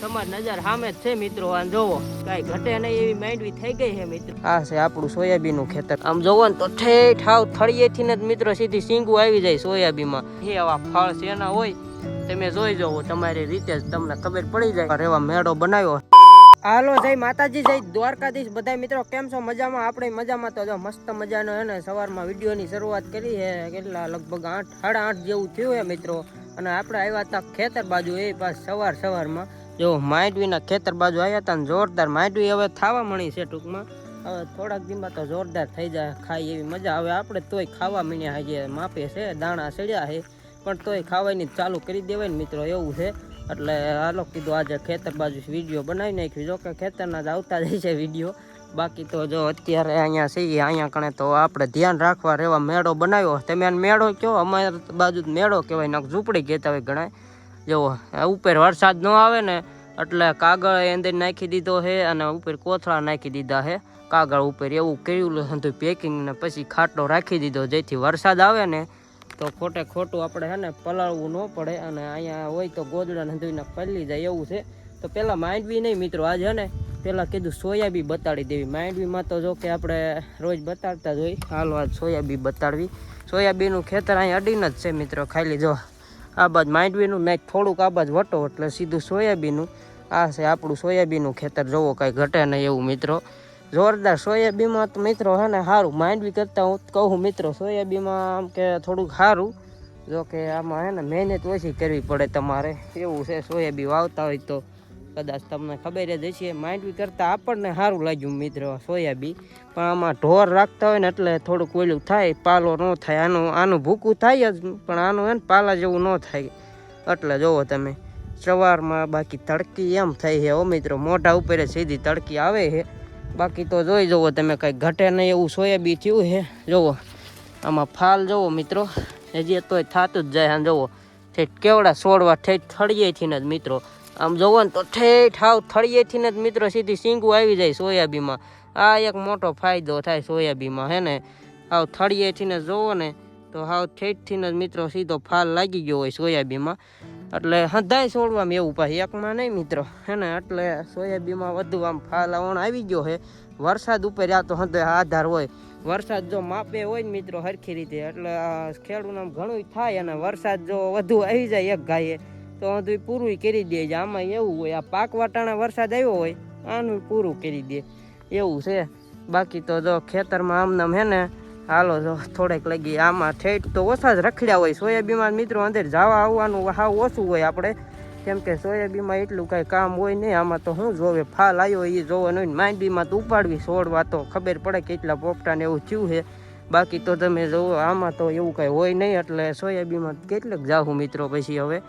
તમારી નજર સામે છે મિત્રો આ જોવો. કઈ ઘટે નહીં એવી માંડવી થઈ ગઈ છે મિત્રો. આ છે આપણું સોયાબીનનું ખેતર. આમ જોવો ને તો ઠેઠ હાવ થળિયેથી ને મિત્રો સીધી સિંગું આવી જાય સોયાબીનમાં. એ આવા ફળ શેના હોય, તમે જોઈ જવો, તમારી રીતે જ તમને ખબર પડી જાય. રેવા મેળો બનાવ્યો હાલો, જય માતાજી, જય દ્વારકાધીશ. બધા મિત્રો, કેમ છો? મજામાં? આપણે મજામાં તો જો મસ્ત મજાનો હે ને, સવારમાં વિડીયોની શરૂઆત કરી છે. કેટલા, લગભગ આઠ, સાડા આઠ જેવું થયું છે મિત્રો. અને આપણે આવ્યા હતા ખેતર બાજુ એ પાસ સવાર સવારમાં. જો માંડવીના ખેતર બાજુ આવ્યા હતા ને જોરદાર માંડવી હવે થાવા મળી છે ટૂંકમાં. હવે થોડાક દિનમાં તો જોરદાર થઈ જાય, ખાઈ એવી મજા આવે. આપણે તોય ખાવા મીણ્યા જે માપે છે, દાણા સડ્યા છે પણ તોય ખાવાની ચાલુ કરી દેવાય ને મિત્રો, એવું છે. એટલે હાલો કીધું આજે ખેતર બાજુ વીડિયો બનાવી નાખ્યું. જો કે ખેતરના જ આવતા જાય છે વીડિયો. બાકી તો જો અત્યારે અહીંયા છીએ અહીંયા કણે તો આપણે ધ્યાન રાખવા રહેવા મેળો બનાવ્યો તમે આને મેળો કહો, અમારી બાજુ મેળો કહેવાય નાખ ઝૂંપડી કહેતા હોય ઘણા. જુઓ ઉપર વરસાદ ન આવે ને, એટલે કાગળ અંદર નાખી દીધો છે અને ઉપર કોથળા નાખી દીધા છે કાગળ ઉપર એવું કર્યું હતું પેકિંગ ને પછી ખાટલો રાખી દીધો, જેથી વરસાદ આવે ને, તો ખોટે ખોટું આપણે છે ને પલાળવું ન પડે અને અહીંયા હોય તો ગોદડા ધોઈને પલળી જાય એવું છે. તો પહેલાં માંડવી નહીં મિત્રો, આજે ને પહેલાં કીધું સોયાબી બતાડી દેવી. માંડવીમાં તો જો કે આપણે રોજ બતાડતા જ હોય. હાલો આજ સોયાબી બતાડવી. સોયાબીનું ખેતર અહીંયા અડીને જ છે મિત્રો, ખાલી જો આ બાજ માંડવીનું મેં થોડુંક આ બાજ વટો એટલે સીધું સોયાબીનું આ છે આપણું સોયાબીનું ખેતર, જોવો કાંઈ ઘટે નહીં એવું મિત્રો. જોરદાર સોયાબીનમાં તો મિત્રો હે ને સારું માંડવી કરતાં હું કહું મિત્રો સોયાબીમાં આમ કે થોડુંક સારું જો કે આમાં હે ને મહેનત ઓછી કરવી પડે તમારે. એવું છે સોયાબી વાવતા હોય તો. કદાચ તમને ખબર જ હશે, માંડવી કરતાં આપણને સારું લાગ્યું મિત્રો સોયાબી પણ આમાં ઢોર રાખતા હોય ને એટલે થોડુંક ઓલું થાય, પાલો ન થાય, આનું આનું ભૂકું થાય જ, પણ આનું એને ને પાલા જેવું ન થાય. એટલે જુઓ તમે, સવારમાં બાકી તડકી એમ થઈ છે ઓ મિત્રો, મોઢા ઉપર સીધી તડકી આવે છે. બાકી તો જોઈ જુઓ તમે, કંઈ ઘટે નહીં એવું સોયાબી થયું છે. જુઓ આમાં ફાલ જુઓ મિત્રો, હજી તોય થતું જ જાય આમ જુઓ ઠેઠ કેવડા છોડવા ઠેઠ થળિયેથી જ મિત્રો. આમ જોવો ને તો ઠેઠ હાવ થળિયેથી જ મિત્રો સીધી સિંગું આવી જાય સોયાબીમાં આ એક મોટો ફાયદો થાય સોયાબીમાં હે ને? હાવ થળિયેથી ને જોવો ને તો હાવ ઠેઠથી જ મિત્રો સીધો ફાલ લાગી ગયો હોય સોયાબીમાં એટલે હદાય છોડવામાં એવું પાછું એકમાં નહીં મિત્રો, હે ને? એટલે સોયાબીનમાં વધુ આમ ફાલ આવણ આવી ગયો છે. વરસાદ ઉપર આ તો હદાય આધાર હોય. વરસાદ જો માપે હોય ને મિત્રો સરખી રીતે, એટલે ખેડૂત આમ ઘણું થાય અને વરસાદ જો વધુ આવી જાય એક ગાયે તો બધું પૂરું કરી દે છે. આમાં એવું હોય, આ પાક વાટાણા વરસાદ આવ્યો હોય, આનું પૂરું કરી દે. એવું છે. બાકી તો જો ખેતરમાં આમનામ હે ને, હાલો જો થોડેક લગી આમાં ઠેઠ તો ઓછા જ રખડ્યા હોય. સોયાબીનમાં મિત્રો અંદર જવા આવવાનું હાવ ઓછું હોય આપણે. કેમ કે સોયાબીનમાં એટલું કાંઈ કામ હોય નહીં. આમાં તો શું જોવે, ફાલ આવ્યો એ જોવાનું હોય માંડવીમાં તો ઉપાડવી છોડવા તો ખબર પડે કેટલા પોપટાને એવું થયું છે. બાકી તો તમે જુઓ આમાં તો એવું કાંઈ હોય નહીં. એટલે સોયાબીનમાં કેટલાક જાઉં મિત્રો પછી હવે.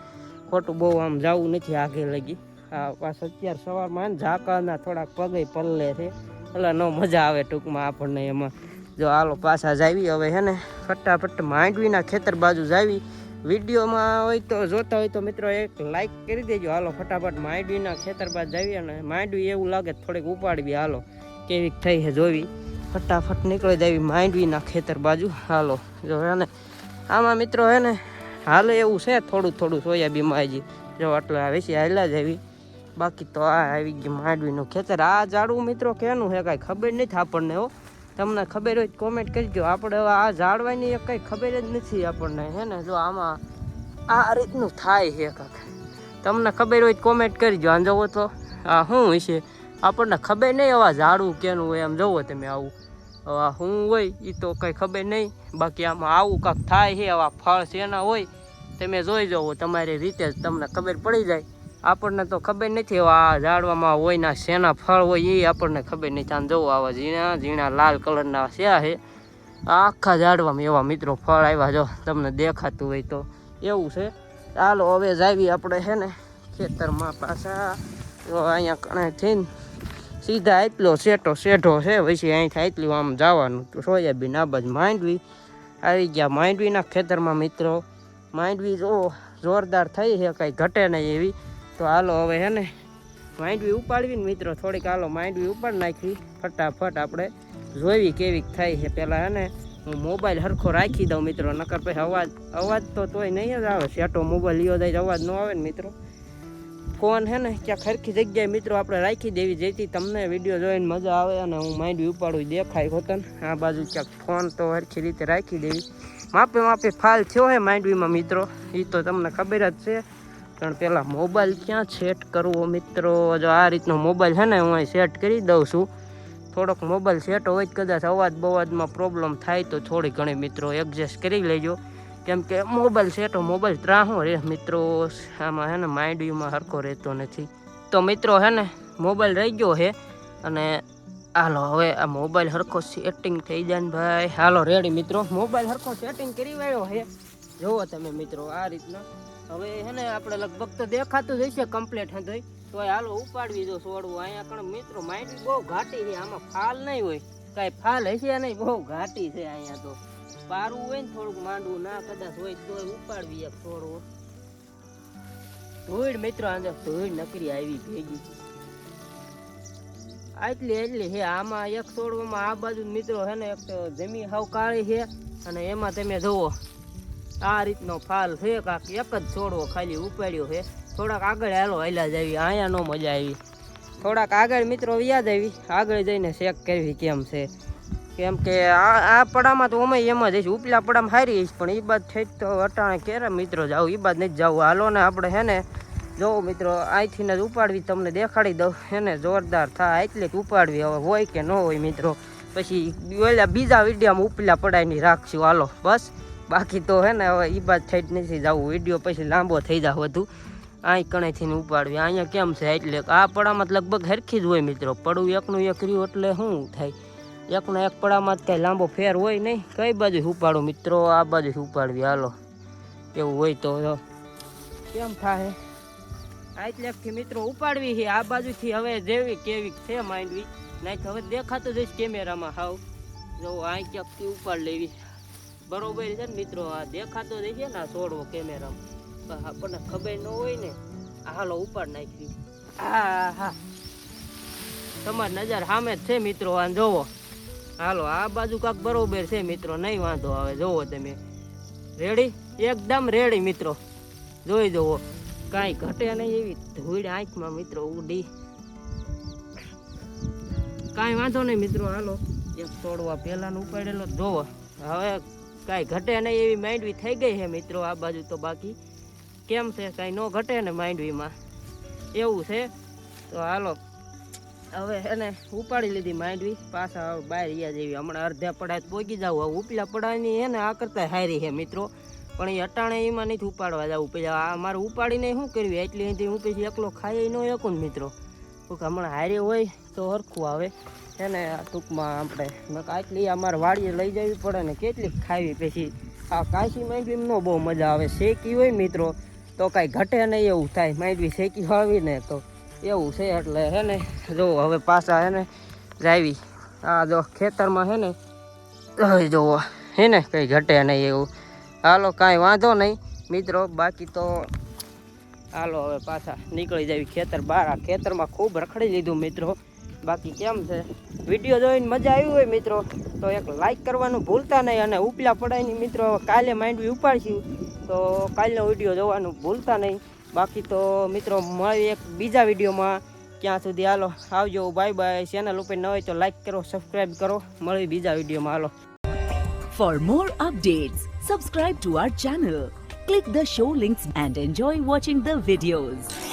ખોટું બહુ આમ જવું નથી આગે લગી. આ પાછ અત્યારે સવારમાં ઝાકાના થોડાક પગે પલ્લે છે. એટલે ન મજા આવે ટૂંકમાં આપણને એમાં. જો હાલો પાછા જાવી, હવે હે ને ફટાફટ માંડવીના ખેતર બાજુ જાવી. વિડીયોમાં હોય તો જોતા હોય તો મિત્રો એક લાઈક કરી દેજો. હાલો ફટાફટ માંડવીના ખેતર બાજુ જાવી અને માંડવી એવું લાગે થોડીક ઉપાડવી. હાલો કેવીક થઈ છે જોવી. ફટાફટ નીકળી જાવી માંડવીના ખેતર બાજુ. હાલો, જો હે ને આમાં મિત્રો હે ને હાલે એવું છે થોડું થોડું સોયાબીમાં હજી જો આટલું આ છે હાલા જ આવી. બાકી તો આ આવી ગઈ માંડવીનું ખેતર. આ ઝાડવું મિત્રો કેનું છે, કાંઈ ખબર નથી આપણને, હો. તમને ખબર હોય કોમેન્ટ કોમેન્ટ કરજો. આપણે હવે આ ઝાડવાની એક કંઈ ખબર જ નથી આપણને, હે ને? જો આમાં આ રીતનું થાય છે કાંક તમને ખબર હોય કોમેન્ટ કોમેન્ટ કરજો. આમ જવો તો આ શું હશે? આપણને ખબર નહીં આવા ઝાડવું કેનું હોય. આમ જવો તમે આવું. હવે શું હોય એ તો કંઈ ખબર નહીં. બાકી આમાં આવું કાંક થાય છે, આવા ફળ શેના હોય તમે જોઈ જવો તમારી રીતે જ તમને ખબર પડી જાય. આપણને તો ખબર નથી આ ઝાડવામાં હોય ના શેના ફળ હોય એ આપણને ખબર નથી. આમ જવું, આવા ઝીણા ઝીણા લાલ કલરના શ્યા છે. આખા ઝાડવામાં એવા મિત્રો ફળ આવ્યા, જો તમને દેખાતું હોય તો. એવું છે. ચાલો, હવે જાવી આપણે છે ને ખેતરમાં પાછા. અહીંયા કણે થઈને સીધા એટલો શેઠો શેઠો છે, પછી અહીંથી એટલું આમ જવાનું. સોયાબીન આ બાજુ માંડવી. આવી ગયા માંડવીના ખેતરમાં મિત્રો. માંડવી જો જોરદાર થઈ છે, કંઈ ઘટે નહીં એવી. તો હાલો હવે હે ને, માંડવી ઉપાડવી ને મિત્રો, થોડીક હાલો માંડવી ઉપાડ નાખી. ફટાફટ આપણે જોઈવી કેવી થાય છે. પહેલાં હે ને, હું મોબાઈલ હરખો રાખી દઉં મિત્રો, નકર પછી અવાજ અવાજ તો તોય નહીં જ આવે. સેટો મોબાઈલ લ્યો જાય, અવાજ ન આવે ને મિત્રો. ફોન છે ને, ક્યાંક સરખી જગ્યાએ મિત્રો આપણે રાખી દેવી, જેથી તમને વીડિયો જોઈને મજા આવે અને હું માંડવી ઉપાડું દેખાય હોતન આ બાજુ ક્યાંક ફોન તો સરખી રીતે રાખી દેવી. માપે માપે ફાલ થયો હે માંડવીમાં મિત્રો એ તો તમને ખબર જ છે. પણ પહેલાં મોબાઈલ ક્યાં સેટ કરવો મિત્રો? જો આ રીતનો મોબાઈલ છે ને, હું અહીં સેટ કરી દઉં છું. થોડોક મોબાઈલ સેટ હોય કદાચ અવાજ બવાજમાં પ્રોબ્લેમ થાય તો થોડી ઘણી મિત્રો એડજસ્ટ કરી લેજો. કેમ કે મોબાઈલ છે તો મોબાઈલ ત્રાહો રે મિત્રો. આમાં હે ને માંડવીમાં હરખો રહેતો નથી. તો મિત્રો હે ને, મોબાઈલ રહી ગયો છે અને હાલો હવે આ મોબાઈલ હરખો સેટિંગ થઈ જાય ને ભાઈ. હાલો રેડી મિત્રો? મોબાઈલ હરખો સેટિંગ કરી વાળ્યો છે જુઓ તમે મિત્રો, આ રીતના. હવે હે ને આપણે લગભગ તો દેખાતું જ હશે કમ્પ્લેટ હે તો હાલો ઉપાડવી દો છોડવું અહીંયા કણ મિત્રો માઇન્ડ બહુ ઘાટી છે. આમાં ફાલ નહીં હોય. કાંઈ ફાલ હશે નહીં, બહુ ઘાટી છે અહીંયા તો. પારવું હોય ને થોડુંક માંડવું ના, કદાચ હોય તો ઉપાડવી એક છોડવો ધૂળ મિત્રો અંદર ધૂળ નકરી આવી ભેગી. આટલી, એટલી છે. આમાં એક છોડવામાં આ બાજુ મિત્રો છે ને, એક જમીન હાવ કાળી છે અને એમાં તમે જુઓ, આ રીતનો ફાલ છે કાંક એક જ છોડવો ખાલી ઉપાડ્યો છે. થોડાક આગળ હાલો, હાલ્યા જાવી. અહીંયા નો મજા આવી. થોડાક આગળ મિત્રો વ્યાજ આવી આગળ જઈને ચેક કરવી કેમ છે. કેમ કે આ આ પડામાં તો અમે એમ જ હશે ઉપલા પડામાં હારી હશે પણ એ બાદ થઈ તો અટાણે ક્યારે મિત્રો જાવ એ બાદ નથી જવું. હાલો ને આપણે હે ને, જો મિત્રો અહીંથી જ ઉપાડવી, તમને દેખાડી દઉં. હે ને, જોરદાર થાય એટલે જ ઉપાડવી, હવે હોય કે ન હોય મિત્રો. પછી ઓલા બીજા વિડીયોમાં ઉપલા પડાવીને રાખશું. હાલો, બસ. બાકી તો હે ને, હવે એ બાદ થઈ જ નથી જવું. વીડિયો પછી લાંબો થઈ જાય વધુ. અહીં કણેથી ઉપાડવી. અહીંયા કેમ છે? એટલે આ પડામાં લગભગ હરખી જ હોય મિત્રો. પડવું એકનું એક રહ્યું એટલે શું થાય? એકનો એક પડામાં જ કાંઈ લાંબો ફેર હોય નહીં. કઈ બાજુ ઉપાડો મિત્રો? આ બાજુ ઉપાડવી. હાલો. એવું હોય તો કેમ થાય આટલેકથી મિત્રો ઉપાડવી છે. આ બાજુથી હવે જેવી કેવી છે માંડવી. નહીં હવે દેખાતું જઈશ કેમેરામાં. હાવ. જો, આ ક્યાંકથી ઉપાડ લેવી. બરોબર છે ને મિત્રો? આ દેખાતો જ ને આ છોડવો કેમેરામાં. પણ આપણને ખબર ન હોય ને. હાલો ઉપાડ નાખવી. હા હા તમારી નજર સામે જ છે મિત્રો. આ જોવો. હાલો, આ બાજુ કાંક બરોબર છે મિત્રો, નહીં વાંધો આવે જોવો તમે. રેડી એકદમ રેડી મિત્રો. જોઈ જુઓ. કાંઈ ઘટે નહીં એવી ધૂળ આંખમાં, મિત્રો, ઉડી. કાંઈ વાંધો નહીં, મિત્રો, હાલો. એક તોડવા પહેલાનો ઉપાડેલો જોવો હવે કાંઈ ઘટે નહીં એવી માંડવી થઈ ગઈ છે, મિત્રો, આ બાજુ તો બાકી. કેમ છે, કાંઈ ન ઘટે ને માંડવીમાં? એવું છે? તો હાલો. હવે એને ઉપાડી લીધી માંડવી, પાછા બહાર રહ્યા જેવી. હમણાં અડધા પડાય પોગી જાવ હવે ઉપલા પડાની હે ને આ કરતા હારી છે મિત્રો. પણ એ અટાણે એમાં નથી ઉપાડવા જવું. પછી આ મારે ઉપાડીને શું કરવી? એટલી અહીંથી હું પછી એકલો ખાઈ ન એકું મિત્રો. કોઈક હમણાં હારે હોય તો હરખું આવે. એને ટૂંકમાં આપણે આટલી અમારે વાડીએ લઈ જવી પડે ને કેટલીક ખાવી પછી. આ કાશી માંડવી ન બહુ મજા આવે. શેકી હોય મિત્રો, તો કાંઈ ઘટે નહીં એવું થાય. માંડવી શેકી વાવી ને તો એવું છે એટલે હે ને, જો હવે પાછા હે ને જાવી. આ જો ખેતરમાં હે ને જોવો હે ને કંઈ ઘટે નહીં એવું. હાલો, કાંઈ વાંધો નહીં. મિત્રો, બાકી તો હાલો હવે પાછા નીકળી જાવી ખેતર. બહાર આ ખેતરમાં ખૂબ રખડી લીધું મિત્રો. બાકી કેમ છે? વીડિયો જોઈને મજા આવી હોય મિત્રો, તો એક લાઈક કરવાનું ભૂલતા નહીં અને ઉપલા પડાયની મિત્રો કાલે માઇન્ડવી ઉપાડશું, તો કાલનો વીડિયો જોવાનું ભૂલતા નહીં. બાકી તો મિત્રો મળી એક બીજા વિડીયોમાં ક્યાં સુધી હાલો આવજો બાય બાય ચેનલ ઉપર ન હોય તો લાઈક કરો સબસ્ક્રાઈબ કરો મળી બીજા વિડીયોમાં હાલો For more updates, subscribe to our channel, click the show links and enjoy watching the videos.